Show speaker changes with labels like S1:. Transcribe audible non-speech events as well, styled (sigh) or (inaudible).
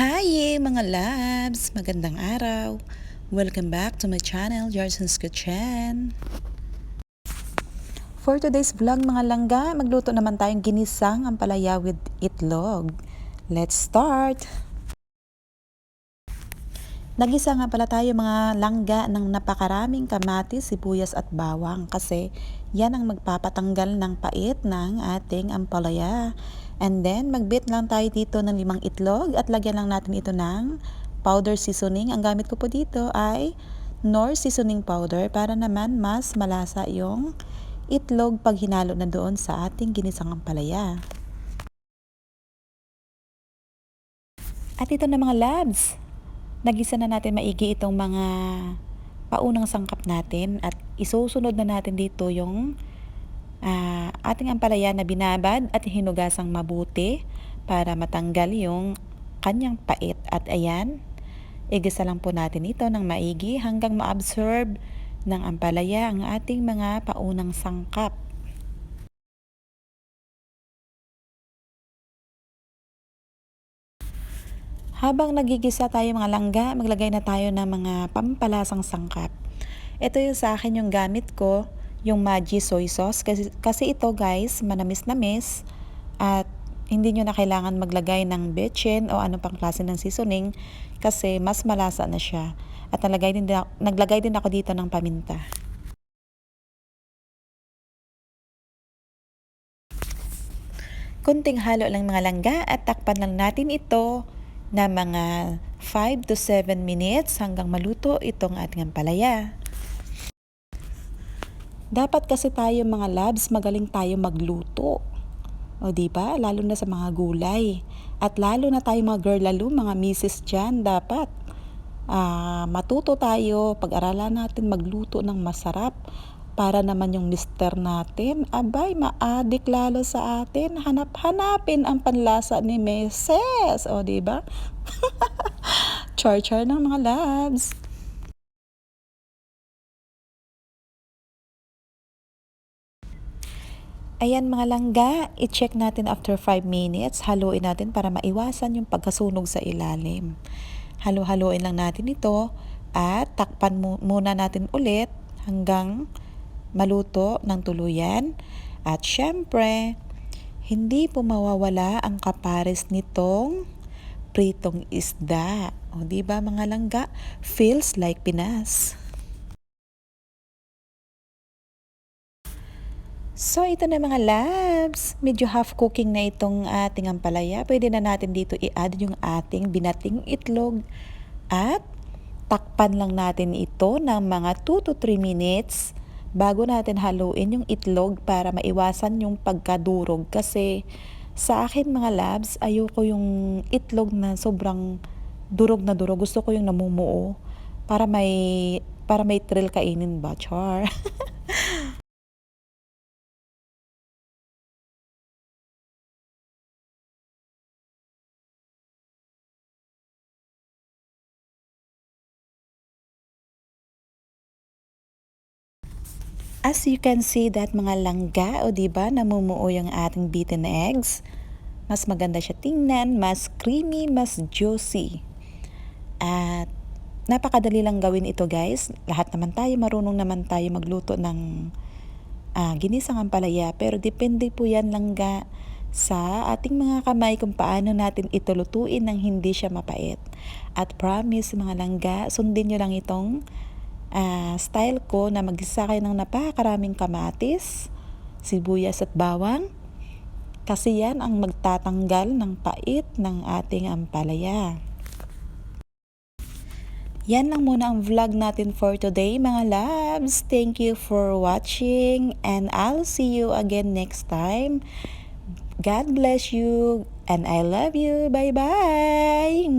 S1: Hi mga labs! Magandang araw! Welcome back to my channel, Jarson's Kitchen. For today's vlog mga langga, magluto naman tayong ginisang ang palaya with itlog. Let's start! Nagisa nga pala tayo mga langga ng napakaraming kamatis, sibuyas at bawang kasi yan ang magpapatanggal ng pait ng ating ampalaya. And then, magbit lang tayo dito ng limang itlog at lagyan lang natin ito ng powder seasoning. Ang gamit ko po dito ay Nor seasoning powder para naman mas malasa yung itlog pag hinalo na doon sa ating ginisang ampalaya. At ito na mga labs, nagisa na natin maigi itong mga paunang sangkap natin at isusunod na natin dito yung uh, ating ampalaya na binabad at hinugasang mabuti para matanggal yung kanyang pait. At ayan, igisa lang po natin ito ng maigi hanggang ma-absorb ng ampalaya ang ating mga paunang sangkap. Habang nagigisa tayo mga langga, maglagay na tayo ng mga pampalasang sangkap. Ito yung sa akin yung gamit ko, yung Maggi soy sauce. Kasi, kasi ito guys, manamis-namis at hindi nyo na kailangan maglagay ng betchin o ano pang klase ng seasoning kasi mas malasa na siya. At naglagay din, naglagay din ako dito ng paminta. Kunting halo lang mga langga at takpan lang natin ito na mga 5 to 7 minutes hanggang maluto itong ating ampalaya. Dapat kasi tayo mga labs magaling tayo magluto. O di ba? Lalo na sa mga gulay. At lalo na tayo mga girl lalo, mga misis diyan, dapat uh, matuto tayo, pag-aralan natin magluto ng masarap para naman yung mister natin, abay, maadik lalo sa atin. Hanap-hanapin ang panlasa ni Meses. O, di ba? (laughs) Char-char ng mga labs. Ayan mga langga, i-check natin after 5 minutes. Haluin natin para maiwasan yung pagkasunog sa ilalim. Halo-haluin lang natin ito at takpan muna natin ulit hanggang maluto ng tuluyan. At syempre, hindi po mawawala ang kapares nitong pritong isda. O di ba mga langga, feels like Pinas. So ito na mga labs, medyo half cooking na itong ating ampalaya. Pwede na natin dito i-add yung ating binating itlog at takpan lang natin ito ng mga 2 to 3 minutes bago natin haluin yung itlog para maiwasan yung pagkadurog. Kasi sa akin mga labs ayoko yung itlog na sobrang durog na durog. Gusto ko yung namumuo para may para may thrill kainin ba? Char (laughs) As you can see that mga langga o ba namumuo yung ating beaten eggs. Mas maganda siya tingnan, mas creamy, mas juicy. At napakadali lang gawin ito guys. Lahat naman tayo marunong naman tayo magluto ng uh, ginisang ampalaya pero depende po yan langga sa ating mga kamay kung paano natin ito lutuin nang hindi siya mapait. At promise mga langga, sundin nyo lang itong uh, style ko na magisa kayo ng napakaraming kamatis, sibuyas at bawang. Kasi yan ang magtatanggal ng pait ng ating ampalaya. Yan lang muna ang vlog natin for today mga labs. Thank you for watching and I'll see you again next time. God bless you and I love you. Bye-bye.